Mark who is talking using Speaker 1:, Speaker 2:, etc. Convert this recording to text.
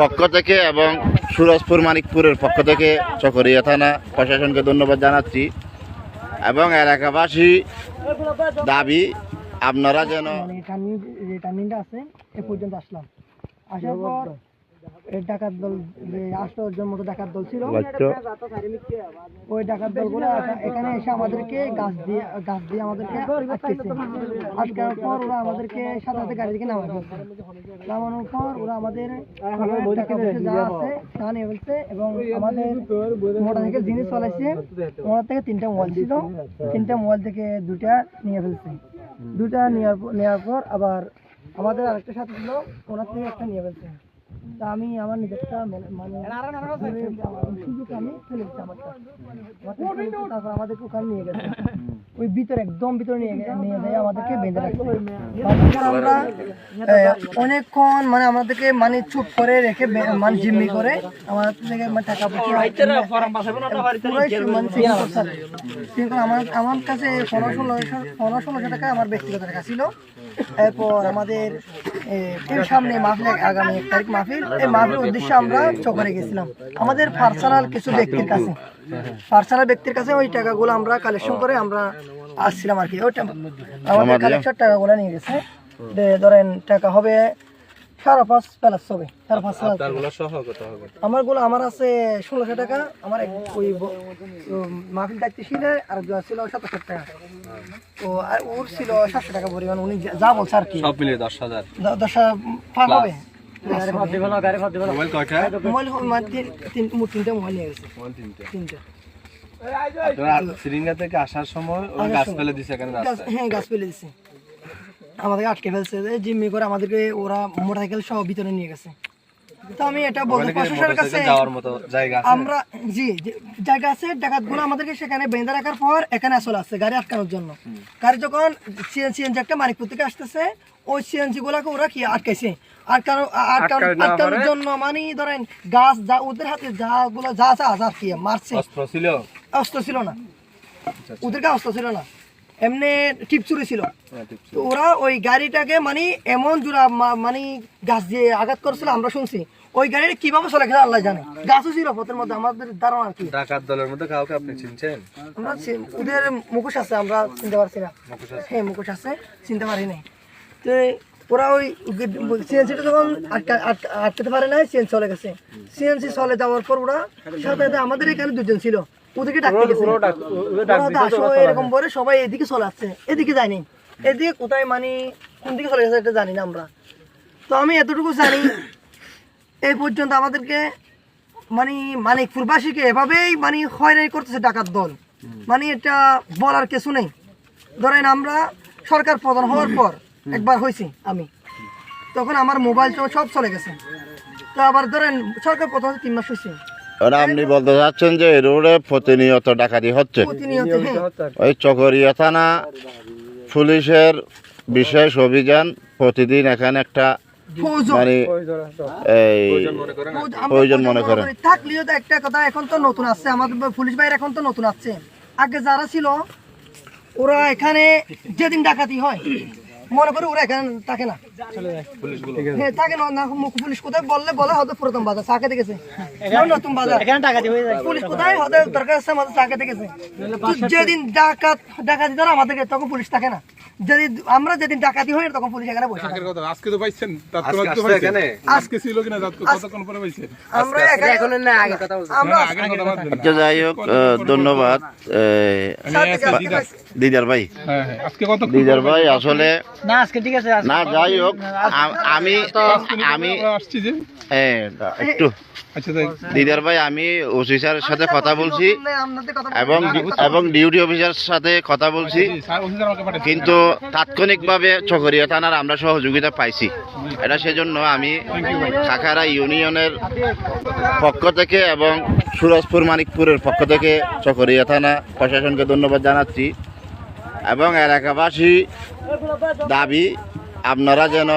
Speaker 1: পক্ষ থেকে এবং সুরজপুর মানিকপুরের পক্ষ থেকে চকরিয়া থানা প্রশাসনকে ধন্যবাদ জানাচ্ছি এবং এলাকাবাসী দাবি, আপনারা যেন
Speaker 2: আসলাম। আসার পর ডাকাত দল যে আটশো জন মতো ডাকাত দল ছিল। ওই ডাকাত দলগুলো এখানে এসে আমাদেরকে গাছ দিয়ে গাছ দিয়ে আমাদেরকে আটকানোর পর ওরা আমাদেরকে সাথে সাথে গাড়ি থেকে নামায় নামানোর পর ওরা আমাদের যা আছে তা নিয়ে ফেলছে এবং আমাদের মোটা জিনিস চলেছে ওনার থেকে তিনটা মোবাইল ছিল। তিনটা মোবাইল থেকে দুটা নিয়ে ফেলছে। দুটা নেওয়ার পর নেওয়ার পর আবার আমাদের আরেকটা সাথে ছিল ওনার থেকে একটা নিয়ে ফেলছে। তা আমি আমার নিজেরটা মানে- সুযোগ আমি ফেলে দিচ্ছি আমারটা আমারটা ফেলে দিচ্ছি, তারপর আমাদেরকে ওখানে নিয়ে গেছে। ওই ভিতরে একদম ভিতরে নিয়ে নিয়ে যায় আমাদেরকে বেঁধে রাখছে। আমরা অনেকক্ষণ মানে আমাদেরকে মানে চুপ করে রেখে মানে জিম্মি করে আমাদের থেকে মানে টাকা পয়সা মানে আমার আমার কাছে পনেরো ষোলোশো পনেরো ষোলোশো টাকা আমার ব্যক্তিগত টাকা ছিল। এরপর আমাদের সামনে মাহফিল আগামী এক তারিখ মাহফিল। এই মাহফিলের উদ্দেশ্যে আমরা চকরে গেছিলাম। আমাদের পার্সোনাল কিছু ব্যক্তির কাছে। পার্সোনাল ব্যক্তির কাছে ওই টাকাগুলো আমরা কালেকশন করে আমরা আসছিলাম আর কি। ওই আমাদের কালেকশন টাকাগুলো নিয়ে গেছে। ধরেন টাকা হবে সাড়ে পাঁচ প্লাস হবে সাড়ে পাঁচ প্লাস আমারগুলো আমার আছে ষোলোশো টাকা আমার ওই মাহফিল দায়িত্ব আর ছিল সাতশো টাকা। তো আর ওর ছিল সাতশো টাকা পরিমাণ উনি যা- যা বলছে আর কি।
Speaker 3: সব মিলিয়ে দশ হাজার।
Speaker 2: দশ হাজার পার হবে?
Speaker 3: মোবাইল কয়টা?
Speaker 2: মোবাইল হ- তিন- তিন- মোট তিনটা মোবাইল নিয়ে গেছে।
Speaker 3: মোবাইল তিনটে।
Speaker 2: তিনটা।
Speaker 3: আপনারা সিরিঙ্গা থেকে আসার সময় গাছ ফেলে দিছে এখানে
Speaker 2: হ্যাঁ গাছ ফেলে দিছে। আমাদেরকে আটকে ফেলছে যে জিম্মি করে আমাদেরকে ওরা মোটরসাইকেল সহ ভিতরে নিয়ে গেছে। তো আমি এটা বলতে প্রশাসনের কাছে
Speaker 3: যাওয়ার মতো জায়গা আছে।
Speaker 2: আমরা জি জায়গা আছে ডাকাতগুলো আমাদেরকে সেখানে বেঁধে রাখার পর এখানে আসলে আসছে গাড়ি আটকানোর জন্য। গাড়ি যখন সিএনজি একটা মানিকপুর থেকে আসতেছে ওই সিএনজি গুলাকে ওরা কি আটকাইছে? আটকানো আটকানো- আটকানোর জন্য মানে ধরেন গাছ যা ওদের হাতে যা গুলো যা আছে আজাদ কি মারছে।
Speaker 3: অস্ত্র ছিল?
Speaker 2: অস্ত্র ছিল না। ওদেরকে অস্ত্র ছিল না। এমনি টিপ চুরি ছিল।
Speaker 3: হ্যাঁ,
Speaker 2: তো ওরা ওই গাড়িটাকে মানে এমন জোড়া মানে গাছ দিয়ে আঘাত করেছিল আমরা শুনছি। ওই গাড়িটা কীভাবে চলে গেছে আল্লাহ জানে। গাছও ছিল পথের মধ্যে আমাদের ধারণা কি।
Speaker 3: ডাকাত দলের মধ্যে কাউকে আপনি চিনছেন?
Speaker 2: আমরা ওদের মুখোশ আছে আমরা চিনতে পারছি না। হ্যাঁ মুখোশ আছে চিনতে পারি নাই। তো ওরা ওই সিএনসিটা যখন আটকা- আটকা- আটকাতে পারে নাই সিএনসি চলে গেছে। সিএনসি চলে যাওয়ার পর ওরা সাথে সাথে আমাদের এখানে দুজন ছিল। ওদেরকে ডাকতে গেছে। এরকম সবাই এদিকে চলে আসছে। এদিকে যায়নি। এদিকে কোথায় মানে কোন দিকে চলে গেছে এটা জানি না আমরা। তো আমি এতটুকু জানি এই পর্যন্ত আমাদেরকে মানে মানিকপুরবাসীকে এভাবেই মানে হয়রানি করতেছে ডাকাত দল। মানে এটা বলার কিছু নেই। ধরেন আমরা সরকার প্রধান হওয়ার পর একবার হয়েছি আমি। তখন আমার মোবাইল সব চলে গেছে। তো আবার ধরেন সরকার প্রধান তিন মাস হয়েছে।
Speaker 1: আপনি বলতে চাচ্ছেন যে এই রোডে প্রতিনিয়ত ডাকাতি হচ্ছে।
Speaker 2: হ্যাঁ।
Speaker 1: ওই চকরিয়া থানা পুলিশের বিশেষ অভিযান প্রতিদিন এখানে একটা মানে এই প্রয়োজন মনে করেন।
Speaker 2: করি। থাকলেও তো একটা কথা এখন তো নতুন আসছে। আমাদের পুলিশ ভাইয়ের এখন তো নতুন আসছে। আগে যারা ছিল ওরা এখানে যেদিন ডাকাতি হয় মনে করে ওরা এখানে থাকে না। হ্যাঁ থাকে না না মুখ পুলিশ কোথায়? বললে বলে হয়তো প্রথম বাজার চাকে দেখেছে নতুন বাজার। এখানে ডাকাতি হয়ে যায়। পুলিশ কোথায়? হয়তো দরকার আছে আমাদের চাকে দেখেছে যেদিন ডাকাত ডাকাতি ধর আমাদেরকে তখন পুলিশ থাকে না। যেদিন আমরা যেদিন ডাকাতি হয় তখন পুলিশ এখানে বসে
Speaker 4: আগের কথা আজকে তো পাইছেন তাৎক্ষণিক তো পাইছেন? আজকে ছিল কিনা কতক্ষণ পরে পাইছেন?
Speaker 2: আমরা এখানে আমরা
Speaker 4: না আগের কথা বাদ দেন।
Speaker 1: আচ্ছা যাই হোক ধন্যবাদ। দিদার ভাই।
Speaker 4: হ্যাঁ হ্যাঁ আজকে কত
Speaker 1: দিদার ভাই আসলে
Speaker 2: না আজকে ঠিক আছে
Speaker 1: না যাই হোক আমি আমি
Speaker 4: আসছি যে
Speaker 1: হ্যাঁ, একটু
Speaker 4: আচ্ছা
Speaker 1: দিদার ভাই আমি ওসি স্যারের সাথে কথা বলছি এবং এবং ডিউটি অফিসার সাথে কথা বলছি। কিন্তু তাৎক্ষণিকভাবে চকরিয়া থানার আমরা সহযোগিতা পাইছি। এটা সেজন্য আমি খাখারা ইউনিয়নের পক্ষ থেকে এবং সুরজপুর মানিকপুরের পক্ষ থেকে চকরিয়া থানা প্রশাসনকে ধন্যবাদ জানাচ্ছি এবং এলাকাবাসী দাবি, আপনারা যেন